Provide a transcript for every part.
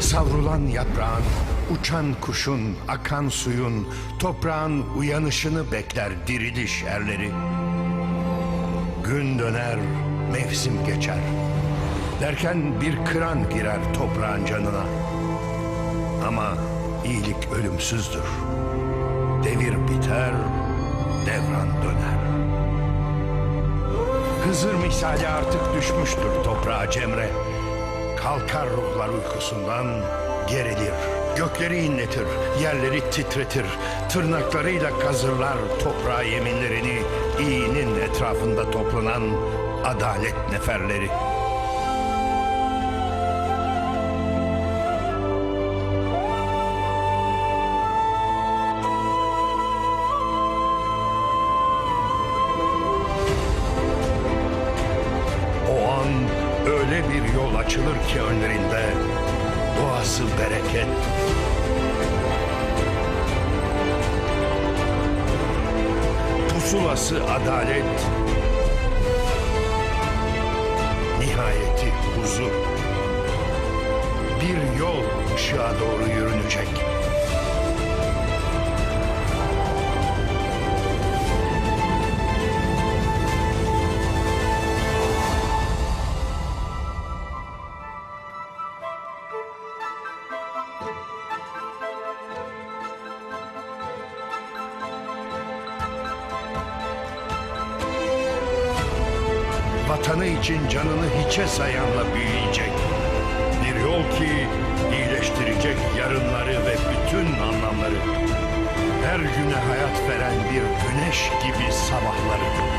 Savrulan yaprağın, uçan kuşun, akan suyun, toprağın uyanışını bekler diriliş erleri. Gün döner, mevsim geçer. Derken bir kıran girer toprağın canına. Ama iyilik ölümsüzdür. Devir biter, devran döner. Hızır misali artık düşmüştür toprağa Cemre. Kalkar ruhlar uykusundan gerilir. Gökleri inletir, yerleri titretir. Tırnaklarıyla kazırlar toprağa yeminlerini. iyinin etrafında toplanan adalet neferleri. Bir yol açılır ki önlerinde doğası bereket. Pusulası adalet. Nihayeti huzur. Bir yol ışığa doğru yürünecek. Vatanı için canını hiçe sayanla büyüyecek. Bir yol ki iyileştirecek yarınları ve bütün anlamları. Her güne hayat veren bir güneş gibi sabahları.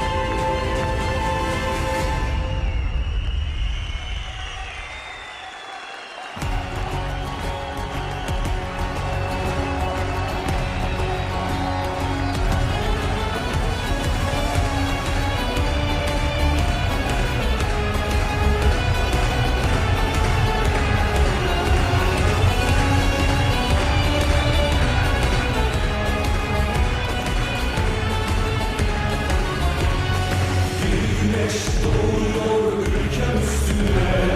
Ateş doğuyor ülkem üstüne.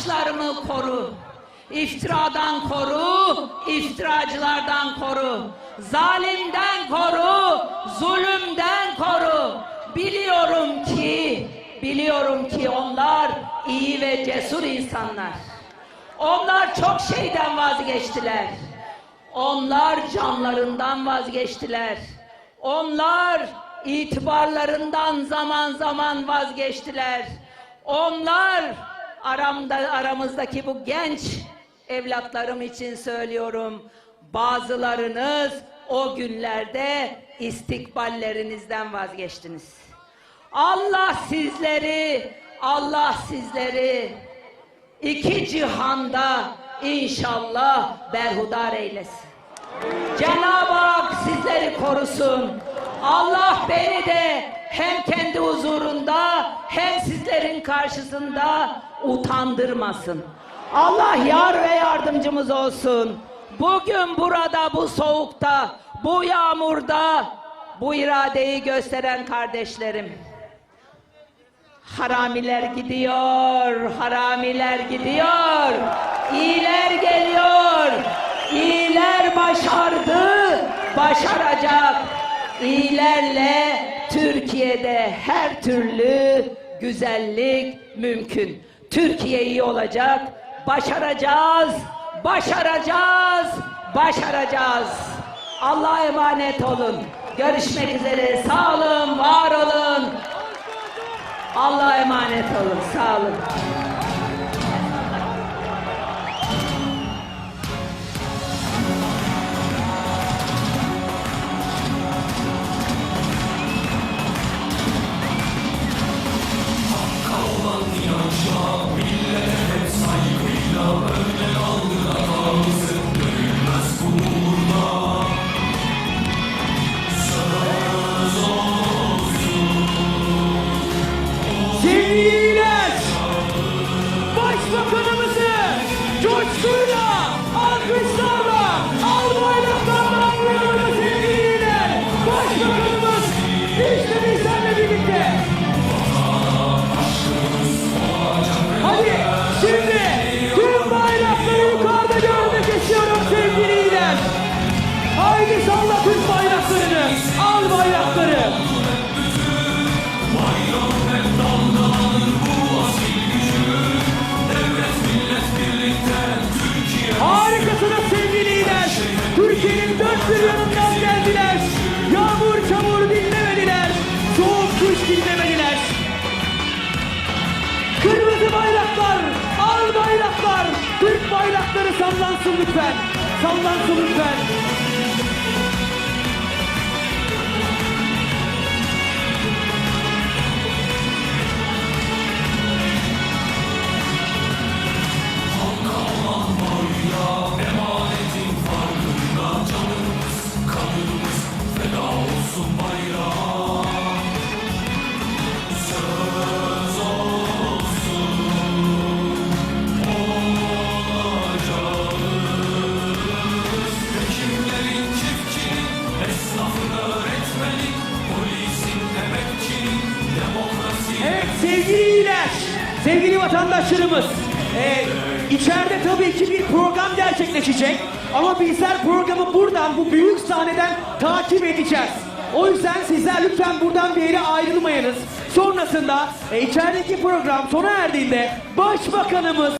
Arkadaşlarımı koru. İftiradan koru, iftiracılardan koru. Zalimden koru, zulümden koru. Biliyorum ki, biliyorum ki onlar iyi ve cesur insanlar. Onlar çok şeyden vazgeçtiler. Onlar canlarından vazgeçtiler. Onlar itibarlarından zaman zaman vazgeçtiler. Onlar aramda aramızdaki bu genç evlatlarım için söylüyorum. Bazılarınız o günlerde istikballerinizden vazgeçtiniz. Allah sizleri, Allah sizleri iki cihanda inşallah berhudar eylesin. Cenab-ı Hak sizleri korusun. Allah beni de hem kendi huzurunda hem sizlerin karşısında utandırmasın. Allah yar ve yardımcımız olsun. Bugün burada bu soğukta, bu yağmurda bu iradeyi gösteren kardeşlerim. Haramiler gidiyor, haramiler gidiyor. İyiler geliyor. İyiler başardı, başaracak. İyilerle Türkiye'de her türlü güzellik mümkün. Türkiye iyi olacak. Başaracağız, başaracağız, başaracağız. Allah'a emanet olun. Görüşmek üzere. Sağ olun, var olun. Allah'a emanet olun. Sağ olun. Al bayrakları. Harikasınız sevgililer. Türkiye'nin dört bir yanından geldiler. Yağmur çamur dinlemediler. Soğuk kış dinlemediler. Kırmızı bayraklar, al bayraklar. Türk bayrakları sallansın lütfen. Sallansın lütfen. Vatandaşlarımız, e, içeride tabii ki bir program gerçekleşecek. Ama bizler programı buradan, bu büyük sahneden takip edeceğiz. O yüzden sizler lütfen buradan bir yere ayrılmayınız. Sonrasında e, içerideki program sona erdiğinde Başbakanımız